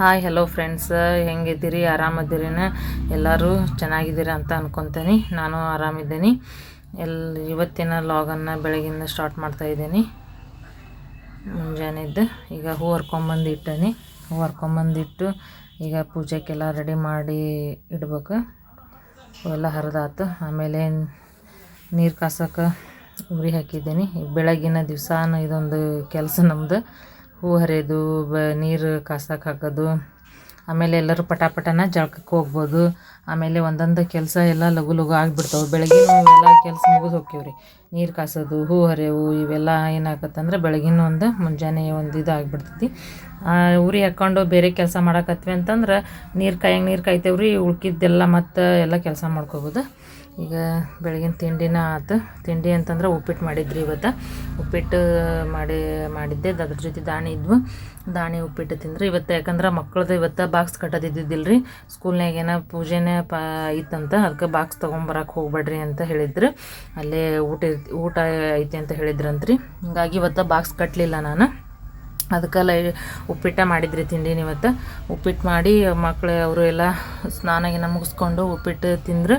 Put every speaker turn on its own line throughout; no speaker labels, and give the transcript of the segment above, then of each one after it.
Hi hello friends ಹೆಂಗಿದ್ದೀರಿ? ಆರಾಮದ್ದೀರಿನ? ಎಲ್ಲರೂ ಚೆನ್ನಾಗಿದ್ದೀರಾ ಅಂತ ಅನ್ಕೊತೀನಿ. ನಾನು ಆರಾಮಿದ್ದೀನಿ. ಎಲ್ ಇವತ್ತಿನ ಲಾಗನ್ನು ಬೆಳಗಿಂದ ಸ್ಟಾರ್ಟ್ ಮಾಡ್ತಾ ಇದ್ದೀನಿ. ಮುಂಜಾನೆದ್ದು ಈಗ ಹೂ ಹರ್ಕೊಂಬಂದು ಇಟ್ಟೇನಿ ಹೂ ಹರ್ಕೊಂಬಂದಿಟ್ಟು ಈಗ ಪೂಜೆಗೆಲ್ಲ ರೆಡಿ ಮಾಡಿ ಇಡ್ಬೇಕು. ಎಲ್ಲ ಹರಿದಾತು. ಆಮೇಲೆ ನೀರು ಕಾಸಕ್ಕೆ ಉರಿ ಹಾಕಿದ್ದೀನಿ. ಬೆಳಗಿನ ದಿವಸನ ಇದೊಂದು ಕೆಲಸ ನಮ್ಮದು ಹೂ ಹರಿಯೋದು, ಬ, ನೀರು ಕಾಸಕ್ಕೆ ಹಾಕೋದು, ಆಮೇಲೆ ಎಲ್ಲರೂ ಪಟಾಪಟನ ಜಳಕಕ್ಕೆ ಹೋಗ್ಬೋದು. ಆಮೇಲೆ ಒಂದೊಂದು ಕೆಲಸ ಎಲ್ಲ ಲಘು ಲಘು ಆಗಿಬಿಡ್ತಾವೆ. ಬೆಳಗಿನ ಎಲ್ಲ ಕೆಲಸ ಮುಗಿದು ಹೋಗ್ತೀವಿ ರೀ ನೀರು ಕಾಸೋದು, ಹೂ ಹರಿಯವು, ಇವೆಲ್ಲ ಏನಾಗತ್ತಂದ್ರೆ ಬೆಳಗಿನ ಒಂದು ಮುಂಜಾನೆ ಒಂದು ಇದು ಆಗಿಬಿಡ್ತೈತಿ. ಉರಿ ಹಾಕ್ಕೊಂಡು ಬೇರೆ ಕೆಲಸ ಮಾಡಕತ್ವಿ ಅಂತಂದ್ರೆ ನೀರು ಕಾಯಂಗೆ ನೀರು ಕಾಯ್ತೇವೆ ರೀ ಉಳ್ಕಿದ್ದೆಲ್ಲ ಮತ್ತು ಎಲ್ಲ ಕೆಲಸ ಮಾಡ್ಕೋಬೋದು. ಈಗ ಬೆಳಗಿನ ತಿಂಡಿನ ಆತು, ತಿಂಡಿ ಅಂತಂದ್ರೆ ಉಪ್ಪಿಟ್ಟು ಮಾಡಿದ್ರಿ ಇವತ್ತು. ಉಪ್ಪಿಟ್ಟು ಮಾಡಿ, ಮಾಡಿದ್ದೆ. ಅದ್ರ ಜೊತೆ ದಾಣಿ ಇದ್ವು. ದಾಣಿ ಉಪ್ಪಿಟ್ಟು ತಿಂದ್ರೆ ಇವತ್ತು, ಯಾಕಂದ್ರೆ ಮಕ್ಳದ್ದು ಇವತ್ತು ಬಾಕ್ಸ್ ಕಟ್ಟೋದಿದ್ದಿದ್ದಿಲ್ಲ ರೀ ಸ್ಕೂಲ್ನಾಗ ಏನೋ ಪೂಜೆನೇ ಪಾ ಇತ್ತಂತ ಅದಕ್ಕೆ ಬಾಕ್ಸ್ ತೊಗೊಂಬರಕ್ಕೆ ಹೋಗ್ಬೇಡ್ರಿ ಅಂತ ಹೇಳಿದ್ರು. ಅಲ್ಲೇ ಊಟ ಊಟ ಐತಿ ಅಂತ ಹೇಳಿದ್ರಂತ್ರಿ. ಹಿಂಗಾಗಿ ಇವತ್ತು ಬಾಕ್ಸ್ ಕಟ್ಟಲಿಲ್ಲ ನಾನು. ಅದಕ್ಕೆಲ್ಲ ಉಪ್ಪಿಟ್ಟ ಮಾಡಿದ್ರಿ ತಿಂಡಿನ ಇವತ್ತು. ಉಪ್ಪಿಟ್ಟು ಮಾಡಿ ಮಕ್ಕಳು ಅವರು ಎಲ್ಲ ಸ್ನಾನ ಮುಗಿಸ್ಕೊಂಡು ಉಪ್ಪಿಟ್ಟು ತಿಂದ್ರು.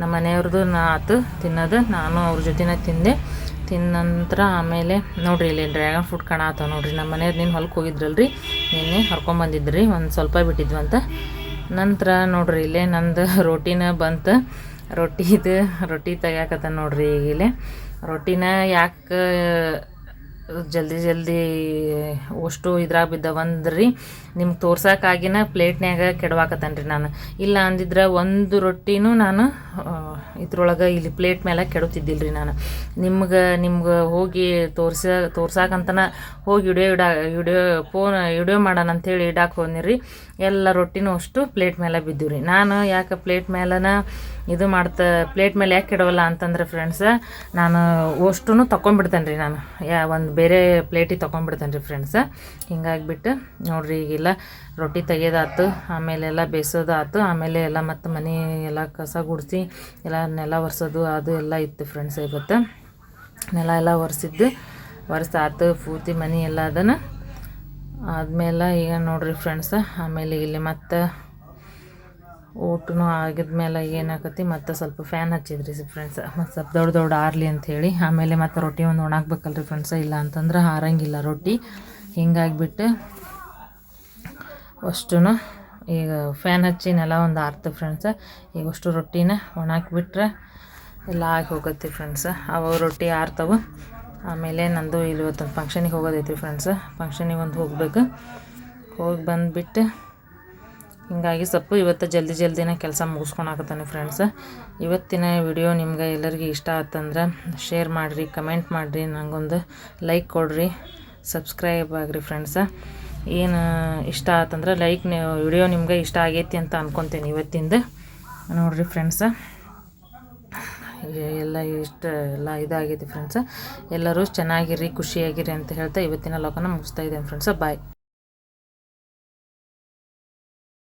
ನಮ್ಮ ಮನೆಯವ್ರದ್ದು ನಾ ಆತು ತಿನ್ನೋದು, ನಾನು ಅವ್ರ ಜೊತೆನೇ ತಿಂದೆ. ತಿಂದ ನಂತರ ಆಮೇಲೆ, ನೋಡಿರಿ ಇಲ್ಲಿ ಡ್ರ್ಯಾಗನ್ ಫ್ರೂಟ್ ಕಾಣತ್ತಾವ ನೋಡಿರಿ. ನಮ್ಮ ಮನೆಯವ್ರು ನೀನು ಹೊಲಕ್ಕೆ ಹೋಗಿದ್ರಲ್ರಿ, ನಿನ್ನೆ ಹರ್ಕೊಂಬಂದಿದ್ರಿ ಒಂದು ಸ್ವಲ್ಪ ಬಿಟ್ಟಿದ್ವಂತ ನಂತರ ನೋಡ್ರಿ ಇಲ್ಲೇ ನಂದು ರೊಟ್ಟಿನ ಬಂತು. ರೊಟ್ಟಿದು, ರೊಟ್ಟಿ ತೆಗ್ಯಾಕತ್ತ ನೋಡ್ರಿ ಈಗ ಇಲ್ಲೇ. ರೊಟ್ಟಿನ ಯಾಕೆ ಜಲ್ದಿ ಜಲ್ದಿ ಅಷ್ಟು ಇದ್ರಾಗ ಬಿದ್ದಾವಂದ್ರಿ. ನಿಮ್ಗೆ ತೋರ್ಸೋಕ್ಕಾಗಿನ ಪ್ಲೇಟ್ನ್ಯಾಗ ಕೆಡವಾಕತ್ತೇನೆ ರೀ ನಾನು. ಇಲ್ಲ ಅಂದಿದ್ರೆ ಒಂದು ರೊಟ್ಟಿನೂ ನಾನು ಇದ್ರೊಳಗೆ ಇಲ್ಲಿ ಪ್ಲೇಟ್ ಮೇಲೆ ಕೆಡುತ್ತಿದ್ದಿಲ್ಲ ನಾನು. ನಿಮ್ಗೆ ನಿಮ್ಗೆ ಹೋಗಿ ತೋರ್ಸ, ತೋರ್ಸಾಕಂತನ ಹೋಗಿ ವಿಡಿಯೋ ಇಡಾ, ವಿಡಿಯೋ, ಫೋನ್, ವಿಡಿಯೋ ಮಾಡೋಣ ಅಂಥೇಳಿ ಇಡಾಕೆ ರೀ ಎಲ್ಲ ರೊಟ್ಟಿನೂ ಅಷ್ಟು ಪ್ಲೇಟ್ ಮೇಲೆ ಬಿದ್ದು ರೀ ನಾನು ಯಾಕೆ ಪ್ಲೇಟ್ ಮೇಲನ ಇದು ಮಾಡ್ತಾ, ಪ್ಲೇಟ್ ಮೇಲೆ ಯಾಕೆ ಕೆಡವಲ್ಲ ಅಂತಂದ್ರೆ ಫ್ರೆಂಡ್ಸ ನಾನು ಅಷ್ಟು ತೊಗೊಂಡ್ಬಿಡ್ತೇನೆ ರೀ ನಾನು. ಯಾ, ಒಂದು ಬೇರೆ ಪ್ಲೇಟಿಗೆ ತೊಗೊಂಡ್ಬಿಡ್ತೇನೆ ರೀ ಫ್ರೆಂಡ್ಸ ಹಿಂಗಾಗಿಬಿಟ್ಟು ನೋಡಿರಿ ಈಗೆಲ್ಲ ರೊಟ್ಟಿ ತೆಗೆಯೋದಾತು ಆಮೇಲೆ ಎಲ್ಲ ಬೇಯಿಸೋದಾತು ಆಮೇಲೆ ಎಲ್ಲ ಮತ್ತು ಮನೆ ಎಲ್ಲ ಕಸ ಗುಡಿಸಿ, ಎಲ್ಲ ನೆಲ ಒರೆಸೋದು, ಅದು ಎಲ್ಲ ಇತ್ತು ಫ್ರೆಂಡ್ಸ್ ಇವತ್ತು. ನೆಲ ಎಲ್ಲ ಒರೆಸಿದ್ದು, ಒರೆಸಾತು, ಪೂರ್ತಿ ಮನೆ ಎಲ್ಲ ಅದನ್ನು ಆದಮೇಲೆ ಈಗ ನೋಡಿರಿ ಫ್ರೆಂಡ್ಸ ಆಮೇಲೆ ಇಲ್ಲಿ ಮತ್ತು ಊಟನೂ ಆಗಿದ್ಮೇಲೆ ಏನಾಕತಿ ಮತ್ತು ಸ್ವಲ್ಪ ಫ್ಯಾನ್ ಹಚ್ಚಿದ್ರಿ ಫ್ರೆಂಡ್ಸ್ ಮತ್ತು ಸ್ವಲ್ಪ ದೊಡ್ಡ ದೊಡ್ಡ ಆರ್ಲಿ ಅಂಥೇಳಿ ಆಮೇಲೆ ಮತ್ತು ರೊಟ್ಟಿ ಒಂದು ಒಣಾಕ್ಬೇಕಲ್ರಿ ಫ್ರೆಂಡ್ಸ ಇಲ್ಲ ಅಂತಂದ್ರೆ ಹಾರಂಗಿಲ್ಲ ರೊಟ್ಟಿ. ಹಿಂಗಾಗಿಬಿಟ್ಟು ಅಷ್ಟು ಈಗ ಫ್ಯಾನ್ ಹಚ್ಚಿನೆಲ್ಲ ನೆಲ ಒಂದು ಆರ್ತು ಫ್ರೆಂಡ್ಸ ಈಗ ಅಷ್ಟು ರೊಟ್ಟಿನ ಒಣಾಕ್ಬಿಟ್ರೆ ಎಲ್ಲ ಆಗಿ ಹೋಗತ್ತೆ ಫ್ರೆಂಡ್ಸ್ ಅವಾಗ ರೊಟ್ಟಿ ಆರ್ತವು. ಆಮೇಲೆ ನಂದು ಇಲ್ಲಿ ಇವತ್ತೊಂದು ಫಂಕ್ಷನಿಗೆ ಹೋಗೋದೈತಿ ಫ್ರೆಂಡ್ಸ ಫಂಕ್ಷನಿಗೆ ಒಂದು ಹೋಗ್ಬೇಕು. ಹೋಗಿ ಬಂದುಬಿಟ್ಟು ಹಿಂಗಾಗಿ ಸ್ವಲ್ಪ ಇವತ್ತು ಜಲ್ದಿ ಜಲ್ದಿನೇ ಕೆಲಸ ಮುಗಿಸ್ಕೊಳಕತ್ತಾನೆ ಫ್ರೆಂಡ್ಸ್ ಇವತ್ತಿನ ವಿಡಿಯೋ ನಿಮ್ಗೆ ಎಲ್ಲರಿಗೂ ಇಷ್ಟ ಆತಂದ್ರೆ ಶೇರ್ ಮಾಡಿರಿ ಕಮೆಂಟ್ ಮಾಡಿರಿ, ನಂಗೊಂದು ಲೈಕ್ ಕೊಡಿರಿ ಸಬ್ಸ್ಕ್ರೈಬ್ ಆಗಿರಿ ಫ್ರೆಂಡ್ಸ ಏನು ಇಷ್ಟ ಆತಂದ್ರೆ ಲೈಕ್ ವಿಡಿಯೋ ನಿಮ್ಗೆ ಇಷ್ಟ ಆಗೈತಿ ಅಂತ ಅನ್ಕೊತೀನಿ ಇವತ್ತಿಂದ. ನೋಡಿರಿ ಫ್ರೆಂಡ್ಸ ಎಲ್ಲ ಇಷ್ಟ ಎಲ್ಲ ಇದಾಗೈತಿ ಫ್ರೆಂಡ್ಸ ಎಲ್ಲರೂ ಚೆನ್ನಾಗಿರಿ ಖುಷಿಯಾಗಿರಿ ಅಂತ ಹೇಳ್ತಾ ಇವತ್ತಿನ ಲೋಕನ ಮುಗಿಸ್ತಾ ಇದ್ದೇನೆ ಫ್ರೆಂಡ್ಸ ಬಾಯ್